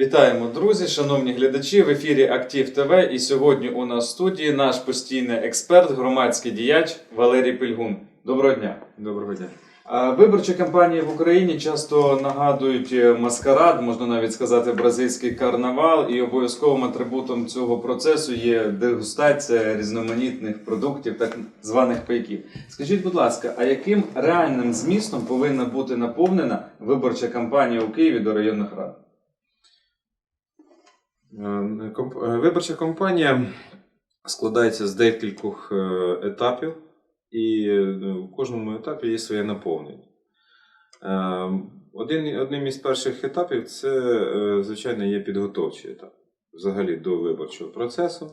Вітаємо, друзі, шановні глядачі. В ефірі Актив ТВ. І сьогодні у нас в студії наш постійний експерт, громадський діяч Валерій Пильгун. Доброго дня. Доброго дня. Виборчі кампанії в Україні часто нагадують е, маскарад, можна навіть сказати, бразильський карнавал, і обов'язковим атрибутом цього процесу є дегустація різноманітних продуктів, так званих пайків. Скажіть, будь ласка, а яким реальним змістом повинна бути наповнена виборча кампанія у Києві до районних рад? Е, е, Виборча кампанія складається з декількох е, етапів, і в кожному етапі є своє наповнення. Один, одним із перших етапів це, звичайно, є підготовчий етап взагалі до виборчого процесу.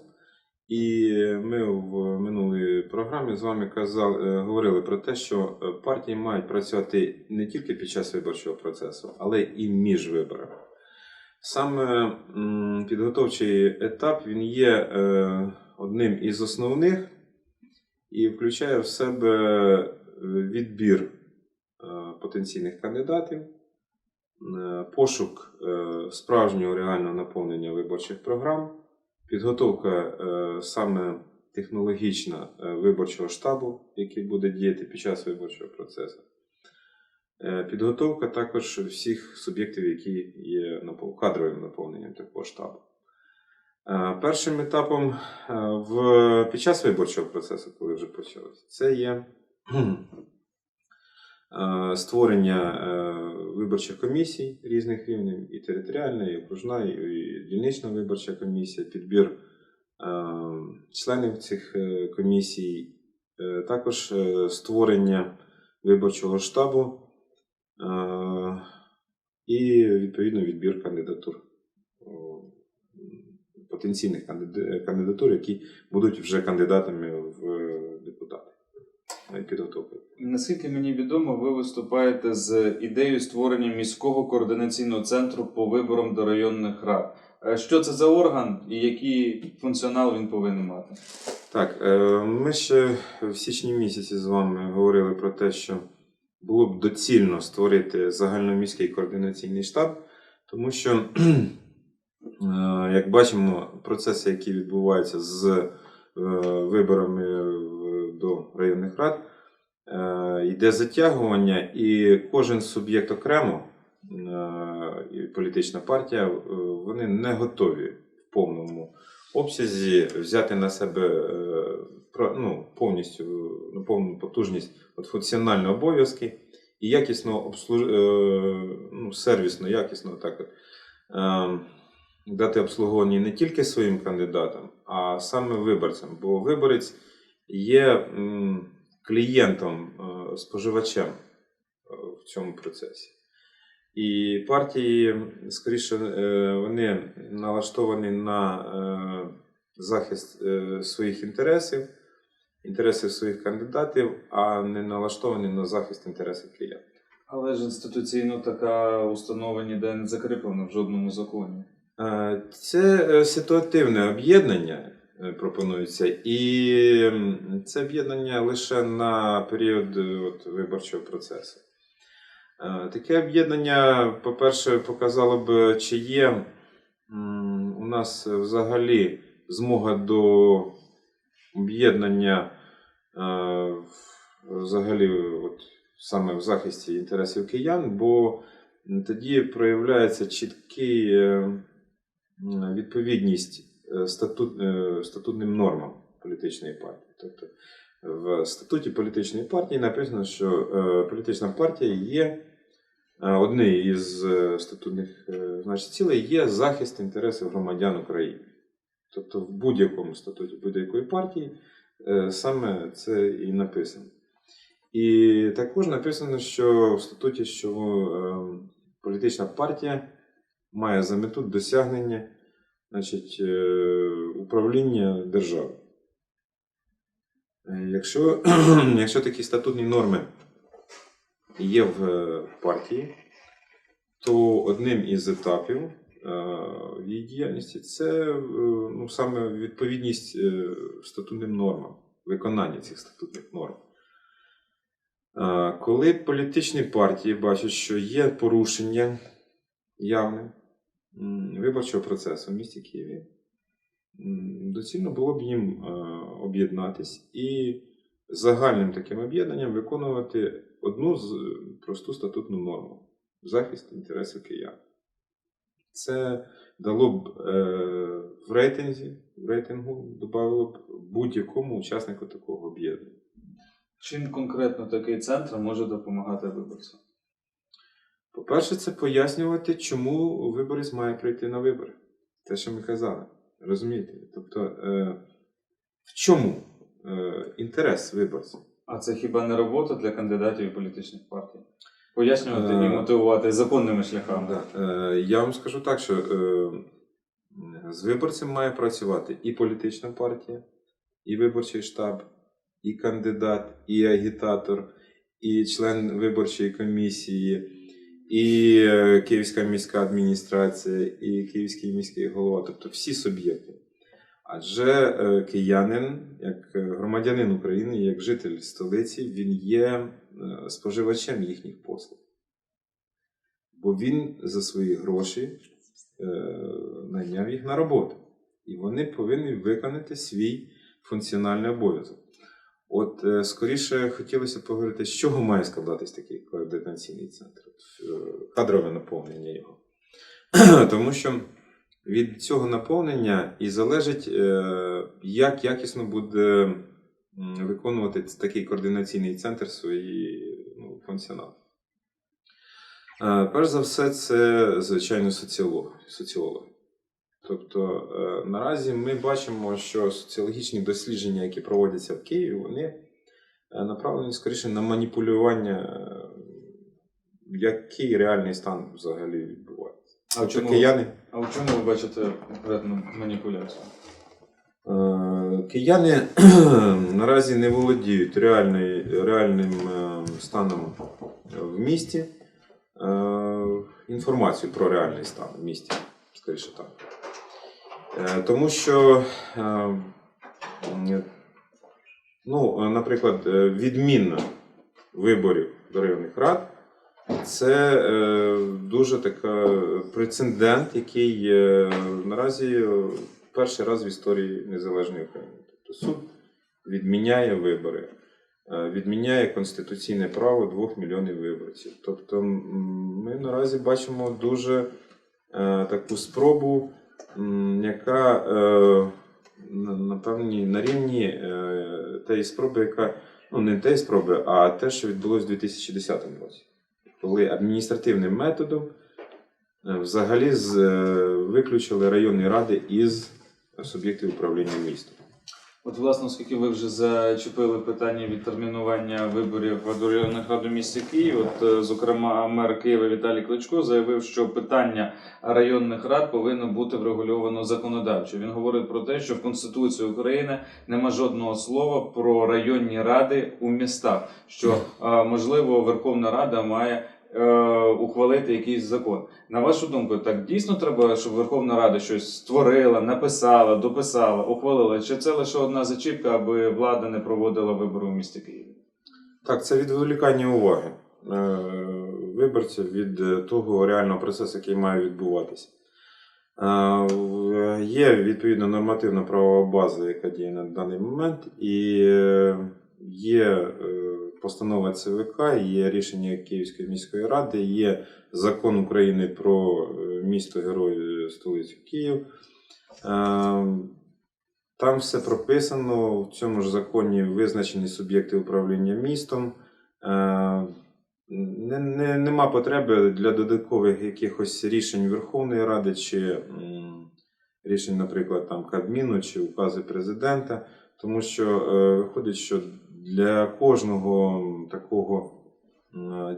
І ми в минулій програмі з вами казали, говорили про те, що партії мають працювати не тільки під час виборчого процесу, але і між виборами. Саме підготовчий етап він є е, одним із основних і включає в себе е, відбір е, потенційних кандидатів, пошук справжнього реального наповнення виборчих програм, підготовка саме технологічна виборчого штабу, який буде діяти під час виборчого процесу. Е, Підготовка також всіх суб'єктів, які є кадровим наповненням такого штабу. Е, Першим етапом е, в, під час виборчого процесу, коли вже почалося, це є створення виборчих комісій різних рівнів, і територіальна, і окружна, і дільнична виборча комісія, підбір членів цих комісій, також створення виборчого штабу. Е, І відповідно відбір кандидатур, потенційних кандидатур, які будуть вже кандидатами в депутати підготовки. Наскільки мені відомо, ви виступаєте з ідеєю створення міського координаційного центру по виборам до районних рад. Е, Що це за орган і який функціонал він повинен мати? Так, е, ми ще в січні місяці з вами говорили про те, що було б доцільно створити загальноміський координаційний штаб, тому що, е, як бачимо, процеси, які відбуваються з е, виборами до районних рад, е, йде затягування, і кожен суб'єкт окремо, і політична партія, вони не готові в повному обсязі взяти на себе ну, повністю на повну потужність от, функціональні обов'язки і якісно обслуж... е, ну, сервісно, якісно так, е, дати обслуговування не тільки своїм кандидатам, а саме виборцям. Бо виборець є клієнтом, е, споживачем е, в цьому процесі. І партії, скоріше, вони налаштовані на захист своїх інтересів, інтересів своїх кандидатів, а не налаштовані на захист інтересів клієнта. Але ж інституційно така установа ніде не закріплена в жодному законі. Е, Це е, ситуативне об'єднання е, пропонується, і це об'єднання лише на період от, виборчого процесу. Таке об'єднання, по-перше, показало б, чи є у нас взагалі змога до об'єднання е, взагалі от, саме в захисті інтересів киян, бо тоді проявляється чіткий е, відповідність е, статут, е, статутним нормам політичної партії. Тобто в статуті політичної партії написано, що е, політична партія є е, однією із е, статутних значить, цілей є захист інтересів громадян України. Тобто в будь-якому статуті будь-якої партії е, саме це і написано. І також написано, що в статуті, що е, політична партія має за мету досягнення значить, е, управління державою. Е, Якщо, якщо такі статутні норми є в партії, то одним із етапів в її діяльності це е, ну, саме відповідність е, статутним нормам, виконання цих статутних норм. Е, Коли політичні партії бачать, що є порушення явне виборчого процесу в місті Києві, доцільно було б їм е, об'єднатись і загальним таким об'єднанням виконувати одну з е, просту статутну норму захист інтересів киян. Це дало б е, в рейтинзі, в рейтингу додало б будь-якому учаснику такого об'єднання. Чим конкретно такий центр може допомагати виборцям? По-перше, це пояснювати, чому виборець має прийти на вибори. Те, що ми казали. Розумієте? Тобто, е, в чому е, інтерес виборця? А це хіба не робота для кандидатів і політичних партій? Пояснювати Е, і мотивувати законними шляхами. Да. Е, я вам скажу так, що е, з виборцем має працювати і політична партія, і виборчий штаб, і кандидат, і агітатор, і член виборчої комісії, і Київська міська адміністрація, і Київський міський голова, тобто всі суб'єкти. Адже е, киянин, як е, громадянин України, як житель столиці, він є е, споживачем їхніх послуг. Бо він за свої гроші найняв їх на роботу. І вони повинні виконати свій функціональний обов'язок. От скоріше хотілося поговорити, з чого має складатись такий координаційний центр, кадрове наповнення його. Тому що від цього наповнення і залежить, е, як якісно буде виконувати такий координаційний центр свої ну, функціонал. Е, Перш за все, це, звичайно, соціолог, соціологи. Тобто е, наразі ми бачимо, що соціологічні дослідження, які проводяться в Києві, вони направлені скоріше на маніпулювання, який реальний стан взагалі. А в чому, Кияни, а в чому ви бачите конкретну маніпуляцію? е, кияни наразі не володіють реальний, реальним е, станом в місті, е, інформацією про реальний стан в місті, скоріше так. Тому що, ну, наприклад, відмінно виборів до районних рад це е, дуже така прецедент, який е, наразі перший раз в історії незалежної України. Тобто суд відміняє вибори, е, відміняє конституційне право двох мільйонів виборців. Тобто ми наразі бачимо дуже таку спробу, яка е, на, рівні тієї спроби, яка ну не тієї спроби, а те, що відбулося в 2010 році, коли адміністративним методом е, взагалі е, виключили районні ради із суб'єктів управління містом. От, власне, оскільки ви вже зачепили питання відтермінування виборів до районних рад у місті Київ, от, е, зокрема, мер Києва Віталій Кличко заявив, що питання районних рад повинно бути врегульовано законодавчо. Він говорить про те, що в Конституції України нема жодного слова про районні ради у містах, що можливо Верховна Рада має. Е, Ухвалити якийсь закон. На вашу думку, так дійсно треба, щоб Верховна Рада щось створила, написала, дописала, ухвалила? Чи це лише одна зачіпка, аби влада не проводила вибори у місті Києві? Так, це відволікання уваги е, виборців від е, того реального процесу, який має відбуватися. Є відповідно нормативна правова база, яка діє на даний момент, і є постанова ЦВК, є рішення Київської міської ради, є закон України про е, місто Герой столицю Київ. Е, Там все прописано, в цьому ж законі визначені суб'єкти управління містом. Е, Не, не, нема потреби для додаткових якихось рішень Верховної Ради чи рішень, наприклад, там Кабміну чи укази президента, тому що е, виходить, що для кожного такого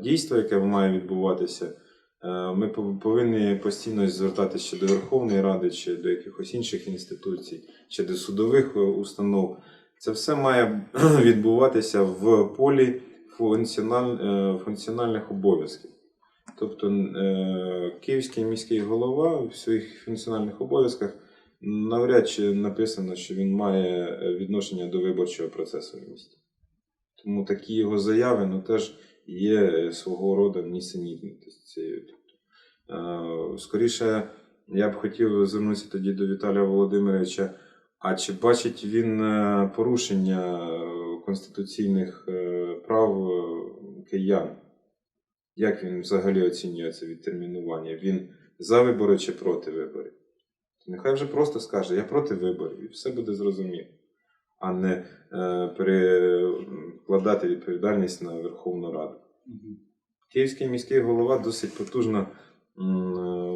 дійства, яке має відбуватися, е, ми повинні постійно звертатися ще до Верховної Ради, чи до якихось інших інституцій, чи до судових е, установ. Це все має відбуватися в полі е, функціональних обов'язків. Тобто Київський міський голова в своїх функціональних обов'язках навряд чи написано, що він має відношення до виборчого процесу в місті. Тому такі його заяви ну, теж є свого роду нісенітністю. Тобто, е, скоріше, я б хотів звернутися тоді до Віталія Володимировича. А чи бачить він е, порушення е, конституційних прав киян? Як він взагалі оцінює це відтермінування? Він за вибори чи проти виборів? Нехай вже просто скаже, я проти виборів, і все буде зрозуміло, а не е, перекладати відповідальність на Верховну Раду. Київський міський голова досить потужна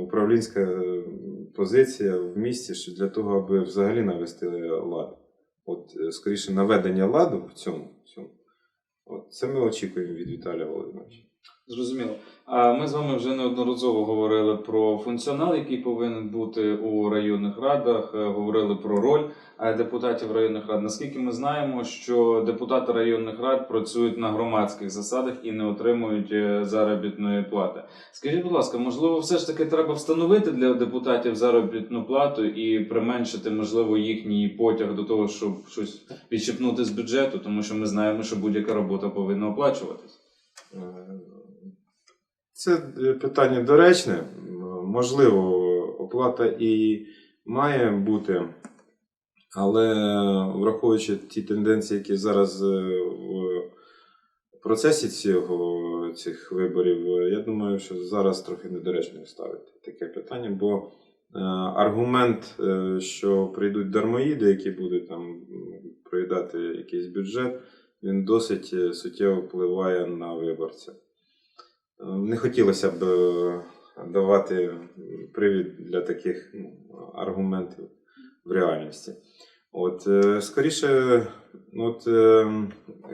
управлінська позиція в місті що для того, аби взагалі навести лад. От, е, скоріше, наведення ладу в цьому. в цьому. От, це ми очікуємо від Віталія Володимировича. Зрозуміло. А ми з вами вже неодноразово говорили про функціонал, який повинен бути у районних радах. е, Говорили про роль е, депутатів районних рад. Наскільки ми знаємо, що депутати районних рад працюють на громадських засадах і не отримують е, заробітної плати. Скажіть, будь ласка, можливо, все ж таки треба встановити для депутатів заробітну плату і применшити, можливо, їхній потяг до того, щоб щось підщипнути з бюджету, тому що ми знаємо, що будь-яка робота повинна оплачуватись. Це е, питання доречне. Можливо, оплата і має бути, але враховуючи ті тенденції, які зараз е, в процесі цього, цих виборів, е, я думаю, що зараз трохи недоречно ставити таке питання, бо аргумент, що прийдуть дармоїди, які будуть там проїдати якийсь бюджет, він досить суттєво впливає на виборця. Е, Не хотілося б е, давати привід для таких ну, аргументів в реальності. От, е, скоріше, ну, от,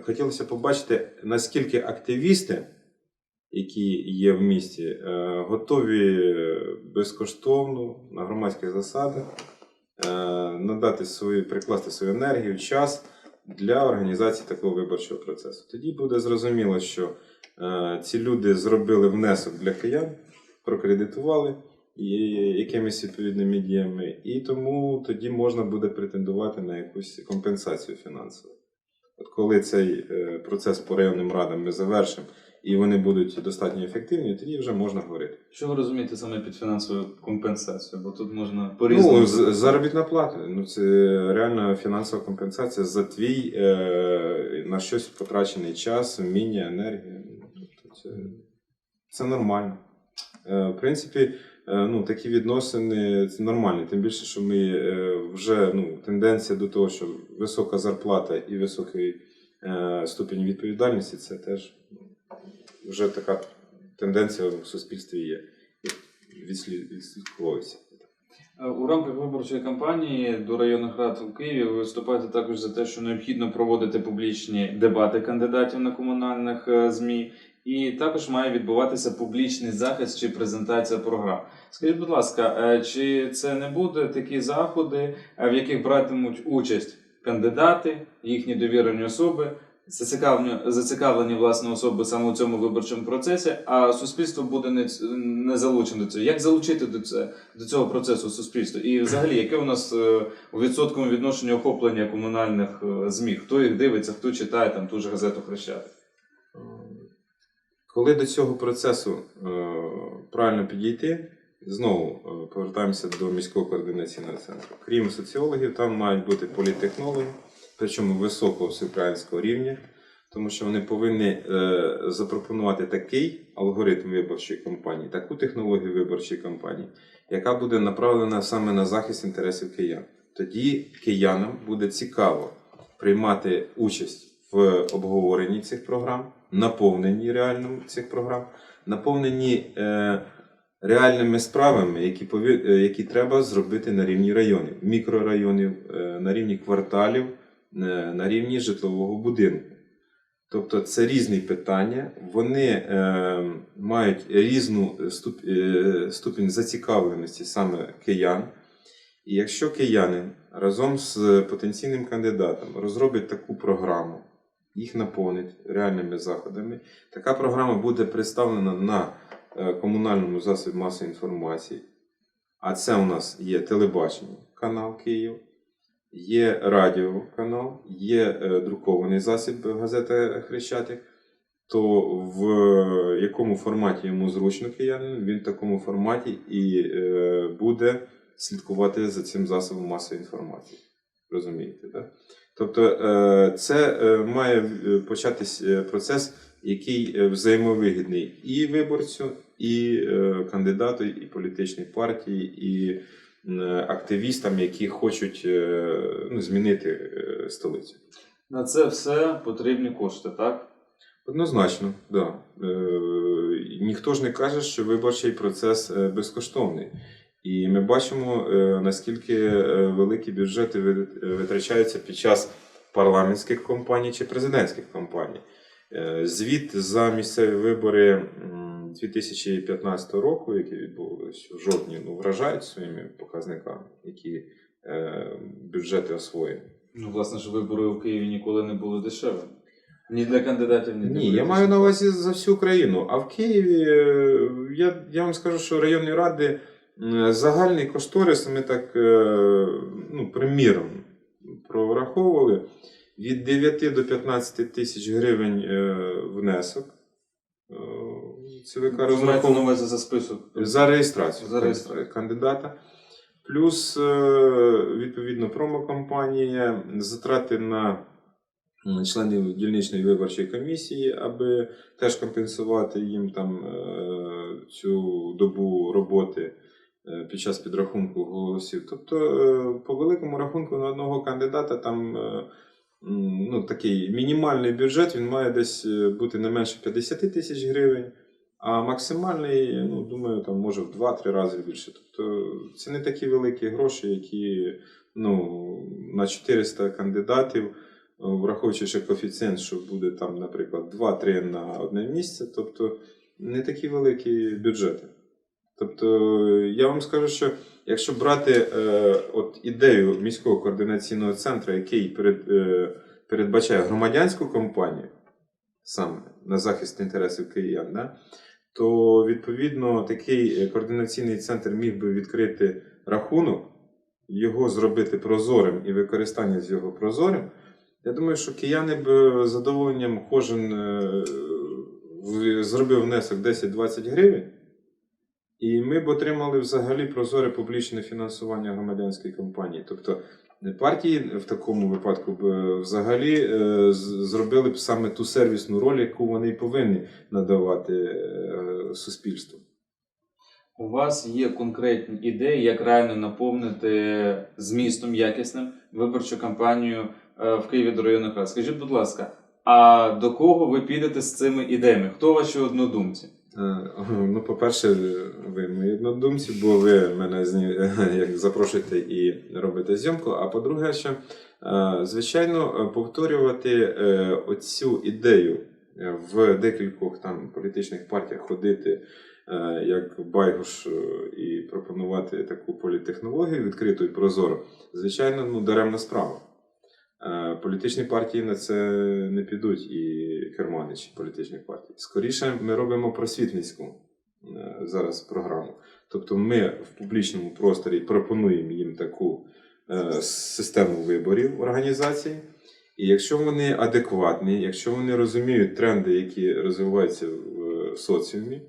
хотілося побачити, наскільки активісти, які є в місті, готові безкоштовно на громадських засадах надати свою, прикласти свою енергію, час для організації такого виборчого процесу. Тоді буде зрозуміло, що е, ці люди зробили внесок для киян, прокредитували якимись відповідними діями, і тому тоді можна буде претендувати на якусь компенсацію фінансову. От коли цей е, процес по районним радам ми завершимо і вони будуть достатньо ефективні, тоді вже можна говорити. Що ви розумієте саме під фінансовою компенсацією? Бо тут можна по-різному. Ну, з- заробітна плата. Ну, це реальна фінансова компенсація за твій е, на щось потрачений час, вміння, енергія. Ну, Тобто це, це нормально. Е, в принципі, е, ну, такі відносини це нормальні. Тим більше, що ми е, вже ну, тенденція до того, що висока зарплата і високий е, ступінь відповідальності це теж ну, вже така тенденція в суспільстві є. Відслідковується. Е, У рамках виборчої кампанії до районних рад у Києві ви виступаєте також за те, що необхідно проводити публічні дебати кандидатів на комунальних е, ЗМІ, і також має відбуватися публічний захист чи презентація програм. Скажіть, будь ласка, е, чи це не буде такі заходи, в яких братимуть участь кандидати, їхні довірені особи? Зацікавлені, власне особи саме у цьому виборчому процесі, а суспільство буде не, не залучено до цього. Як залучити до, це, до цього процесу суспільство? І взагалі, яке у нас е, у відсотковому відношенні охоплення комунальних е, ЗМІ? Хто їх дивиться, хто читає там ту ж газету Хрещатик? Коли до цього процесу е, правильно підійти, знову е, повертаємося до міського координаційного центру. Крім соціологів, там мають бути політтехнологи, причому високого всеукраїнського рівня, тому що вони повинні е, запропонувати такий алгоритм виборчої кампанії, таку технологію виборчої кампанії, яка буде направлена саме на захист інтересів киян. Тоді киянам буде цікаво приймати участь в обговоренні цих програм, наповненні реально цих програм, наповненні е, реальними справами, які, е, які треба зробити на рівні районів, мікрорайонів, на рівні кварталів, на рівні житлового будинку. Тобто це різні питання, вони е, мають різну ступ, е, ступінь зацікавленості саме киян. І якщо киянин разом з потенційним кандидатом розробить таку програму, їх наповнить реальними заходами, така програма буде представлена на е, комунальному засобі масової інформації. А це у нас є телебачення, канал Київ, є радіоканал, є е, друкований засіб газета Хрещатик. то в якому форматі йому зручно киянин, він в такому форматі і е, буде слідкувати за цим засобом масової інформації. Розумієте, так? Тобто е, це е, має е, початись е, процес, який е, взаємовигідний і виборцю, і е, кандидату, і політичній партії, і е, активістам, які хочуть е, ну, змінити е, столицю. На це все потрібні кошти, так? Однозначно, да. Е, ніхто ж не каже, що виборчий процес е, безкоштовний. І ми бачимо, е, наскільки е, великі бюджети е, витрачаються під час парламентських кампаній чи президентських кампаній. Е, Звіт за місцеві вибори 2015 року, які відбулися в жовтні, ну, вражають своїми показниками, які е, бюджети освоєні. Ну, власне ж, вибори у Києві ніколи не були дешевими. Ні для кандидатів, ні для Ні, я маю на увазі за всю Україну. А в Києві е, я, я вам скажу, що районні ради загальний кошторис ми так е, ну, приміром прораховували від 9 до 15 тисяч гривень е, внесок. ЦВК увазі за список. за реєстрацію, За реєстрацію. кандидата. Плюс, е, відповідно, промокомпанія, затрати на членів дільничної виборчої комісії, аби теж компенсувати їм там е, цю добу роботи е, під час підрахунку голосів. Тобто, по великому рахунку на одного кандидата там. Ну, такий мінімальний бюджет він має десь бути не менше 50 тисяч гривень. А максимальний, ну, думаю, там може в 2-3 рази більше. Тобто це не такі великі гроші, які ну, на 400 кандидатів, е, враховуючи ще коефіцієнт, що буде там, наприклад, 2-3 на одне місце, тобто не такі великі бюджети. Тобто, я вам скажу, що якщо брати е, от ідею міського координаційного центру, який перед, е, передбачає громадянську компанію саме на захист інтересів киян, да, то відповідно такий е, координаційний центр міг би відкрити рахунок, його зробити прозорим і використання з його прозорим. Я думаю, що кияни б е, задоволенням кожен е, зробив внесок 10-20 гривень, і ми б отримали взагалі прозоре публічне фінансування громадянської компанії. Тобто партії в такому випадку б е, взагалі е, зробили б саме ту сервісну роль, яку вони повинні надавати е, суспільству. У вас є конкретні ідеї, як реально наповнити змістом якісним виборчу кампанію в Києві до районних рад. Скажіть, будь ласка, а до кого ви підете з цими ідеями? Хто ваші однодумці? Е, Ну, по-перше, ви мої однодумці, бо ви мене як запрошуєте і робите зйомку. А по-друге, що е, звичайно повторювати е, оцю ідею в декількох там політичних партіях ходити як байгуш і пропонувати таку політтехнологію відкриту і прозору, звичайно, ну даремна справа. Е, Політичні партії на це не підуть і керманичі політичних партій. Скоріше ми робимо просвітницьку е, зараз програму. Тобто ми в публічному просторі пропонуємо їм таку е, систему виборів організації. І якщо вони адекватні, якщо вони розуміють тренди, які розвиваються в соціумі,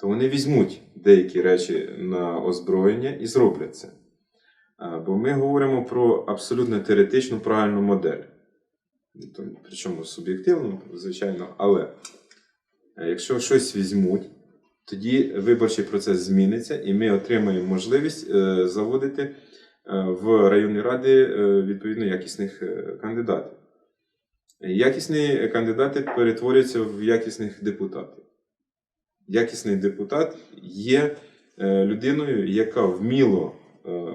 то вони візьмуть деякі речі на озброєння і зроблять це. Бо ми говоримо про абсолютно теоретичну правильну модель. Причому суб'єктивну, звичайно, але е, якщо щось візьмуть, тоді виборчий процес зміниться, і ми отримаємо можливість е, заводити е, в районні ради відповідно якісних кандидатів. Якісні кандидати перетворюються в якісних депутатів. Якісний депутат є людиною, яка вміло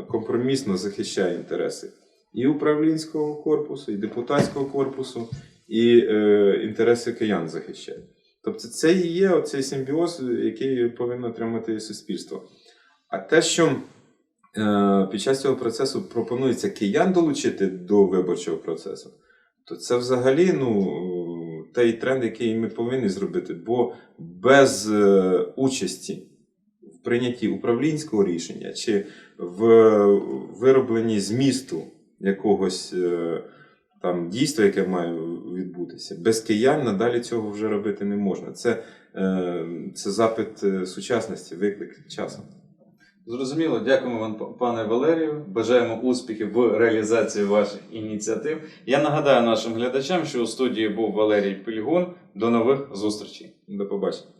компромісно захищає інтереси і управлінського корпусу, і депутатського корпусу, і е, інтереси киян захищає. Тобто це і є оцей симбіоз, який повинно отримати суспільство. А те, що е, під час цього процесу пропонується киян долучити до виборчого процесу, то це взагалі ну, той тренд, який ми повинні зробити. Бо без е, участі прийнятті управлінського рішення чи в виробленні змісту якогось е, там дійство, яке має відбутися. Без киян надалі цього вже робити не можна. Це, е, це запит е, сучасності, виклик часу. Зрозуміло, дякуємо вам, пане Валерію. Бажаємо успіхів в реалізації ваших ініціатив. Я нагадаю нашим глядачам, що у студії був Валерій Пільгун. До нових зустрічей. До побачення.